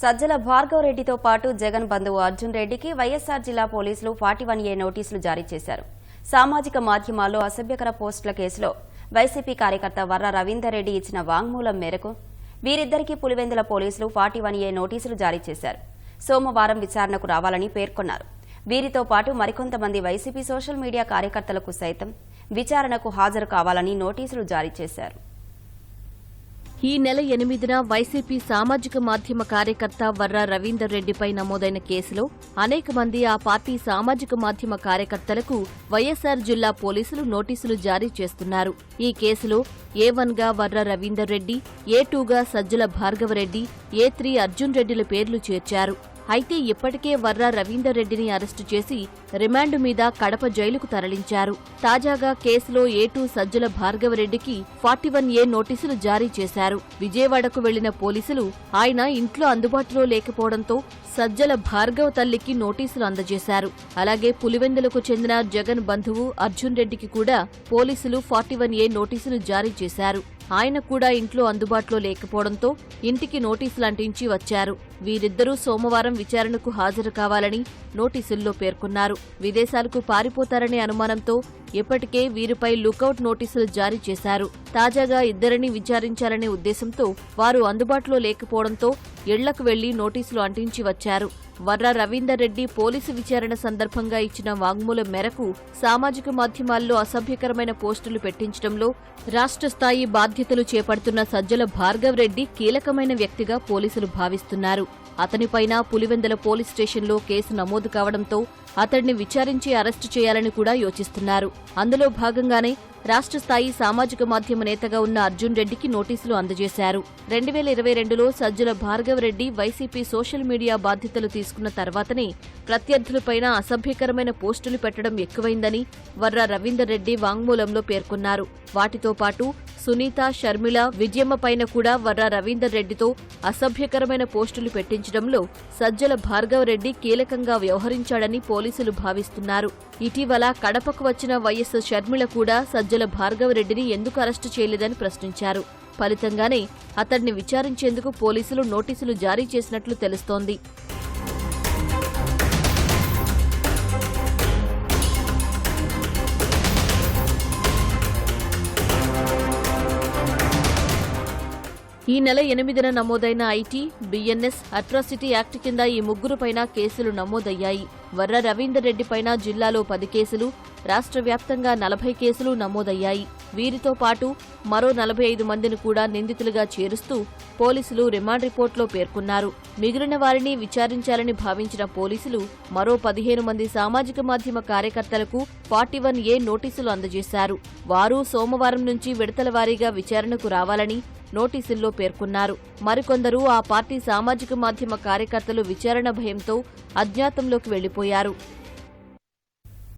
సజ్జల భార్గవ రెడ్డితో పాటు జగన్ బంధువు అర్జున్ రెడ్డికి వైఎస్ఆర్ జిల్లా పోలీసులు ఫార్టీ వన్ ఏ నోటీసులు జారీ చేశారు. సామాజిక మాధ్యమాల్లో అసభ్యకర పోస్టుల కేసులో వైసీపీ కార్యకర్త వర్ర రవీందర్ రెడ్డి ఇచ్చిన వాంగ్మూలం మేరకు వీరిద్దరికీ పులివెందుల పోలీసులు ఫార్టీ వన్ ఏ నోటీసులు జారీ చేశారు. సోమవారం విచారణకు రావాలని పేర్కొన్నారు. వీరితో పాటు మరికొంతమంది వైసీపీ సోషల్ మీడియా కార్యకర్తలకు సైతం విచారణకు హాజరు కావాలని నోటీసులు జారీ చేశారు. ఈ నెల ఎనిమిదిన వైసీపీ సామాజిక మాధ్యమ కార్యకర్త వర్ర రవీందర్ రెడ్డిపై నమోదైన కేసులో అనేక మంది ఆ పార్టీ సామాజిక మాధ్యమ కార్యకర్తలకు వైఎస్సార్ జిల్లా పోలీసులు నోటీసులు జారీ చేస్తున్నారు. ఈ కేసులో ఏ వన్గా వర్ర రవీందర్ రెడ్డి ఏ టూగా సజ్జల భార్గవరెడ్డి ఏ త్రీ అర్జున్ రెడ్డిల పేర్లు చేర్చారు. అయితే ఇప్పటికే వర్ర రవీందర్ రెడ్డిని అరెస్టు చేసి రిమాండ్ మీద కడప జైలుకు తరలించారు. తాజాగా కేసులో ఏ టూ సజ్జల భార్గవరెడ్డికి ఫార్టీ వన్ ఏ నోటీసులు జారీ చేశారు. విజయవాడకు వెళ్ళిన పోలీసులు ఆయన ఇంట్లో అందుబాటులో లేకపోవడంతో సజ్జల భార్గవ తల్లికి నోటీసులు అందజేశారు. అలాగే పులివెందులకు చెందిన జగన్ బంధువు అర్జున్ రెడ్డికి కూడా పోలీసులు ఫార్టీ వన్ ఏ నోటీసులు జారీ చేశారు. ఆయన కూడా ఇంట్లో అందుబాటులో లేకపోవడంతో ఇంటికి నోటీసులు అంటించి వచ్చారు. వీరిద్దరూ సోమవారం విచారణకు హాజరు కావాలని నోటీసుల్లో పేర్కొన్నారు. విదేశాలకు పారిపోతారనే అనుమానంతో ఇప్పటికే వీరిపై లుకౌట్ నోటీసులు జారీ చేశారు. తాజాగా ఇద్దరిని విచారించాలనే ఉద్దేశంతో వారు అందుబాటులో లేకపోవడంతో ఇళ్ళకు వెళ్ళి నోటీసులు అంటించి వచ్చారు. వర్ర రవీందర్ రెడ్డి పోలీసు విచారణ సందర్భంగా ఇచ్చిన వాంగ్మూలం మేరకు సామాజిక మాధ్యమాల్లో అసభ్యకరమైన పోస్టులు పెట్టించడంలో రాష్ట్ర స్థాయి బాధ్యతలు చేపడుతున్న సజ్జల భార్గవ్ రెడ్డి కీలకమైన వ్యక్తిగా పోలీసులు భావిస్తున్నారు. అతనిపైన పులివెందల పోలీస్ స్టేషన్లో కేసు నమోదు కావడంతో అతడిని విచారించి అరెస్టు చేయాలని కూడా యోచిస్తున్నారు. అందులో భాగంగానే రాష్ట్ర స్థాయి సామాజిక మాధ్యమ నేతగా ఉన్న అర్జున్ రెడ్డికి నోటీసులు అందజేశారు. రెండు వేల ఇరవై రెండులో Sajjala Bhargava Reddy YCP social media బాధ్యతలు తీసుకున్న తర్వాతనే ప్రత్యర్థులపైన అసభ్యకరమైన పోస్టులు పెట్టడం ఎక్కువైందని వర్ర రవీందర్ రెడ్డి వాంగ్మూలంలో పేర్కొన్నారు. వాటితో పాటు సునీత షర్మిల విజయమ్మ పైన కూడా వర్ర రవీందర్ రెడ్డితో అసభ్యకరమైన పోస్టులు పెట్టించడంలో సజ్జల భార్గవ్ రెడ్డి కీలకంగా వ్యవహరించాడని పోలీసులు పోలీసులు భావిస్తున్నారు. ఇటీవల కడపకు వచ్చిన వైఎస్ షర్మిళ కూడా సజ్జల భార్గవరెడ్డిని ఎందుకు అరెస్టు చేయలేదని ప్రశ్నించారు. ఫలితంగానే అతడిని విచారించేందుకు పోలీసులు నోటీసులు జారీ చేసినట్లు తెలుస్తోంది. ఈ నెల ఎనిమిదిన నమోదైన ఐటీ బిఎన్ఎస్ అట్రాసిటీ యాక్ట్ కింద ఈ ముగ్గురుపైన కేసులు నమోదయ్యాయి. వర్ర రవీందర్ రెడ్డిపైన జిల్లాలో పది కేసులు రాష్ట్ర వ్యాప్తంగా నలభై కేసులు నమోదయ్యాయి. వీరితో పాటు మరో నలభై ఐదు మందిని కూడా నిందితులుగా చేరుస్తూ పోలీసులు రిమాండ్ రిపోర్టులో పేర్కొన్నారు. మిగిలిన వారిని విచారించాలని భావించిన పోలీసులు మరో పదిహేను మంది సామాజిక మాధ్యమ కార్యకర్తలకు ఫార్టీ వన్ ఏ నోటీసులు అందజేశారు. వారు సోమవారం నుంచి విడతల వారీగా విచారణకు రావాలని నోటీసుల్లో పేర్కొన్నారు. మరికొందరు ఆ పార్టీ సామాజిక మాధ్యమ కార్యకర్తలు విచారణ భయంతో అజ్ఞాతంలోకి వెళ్ళిపోయారు పారిపోయారు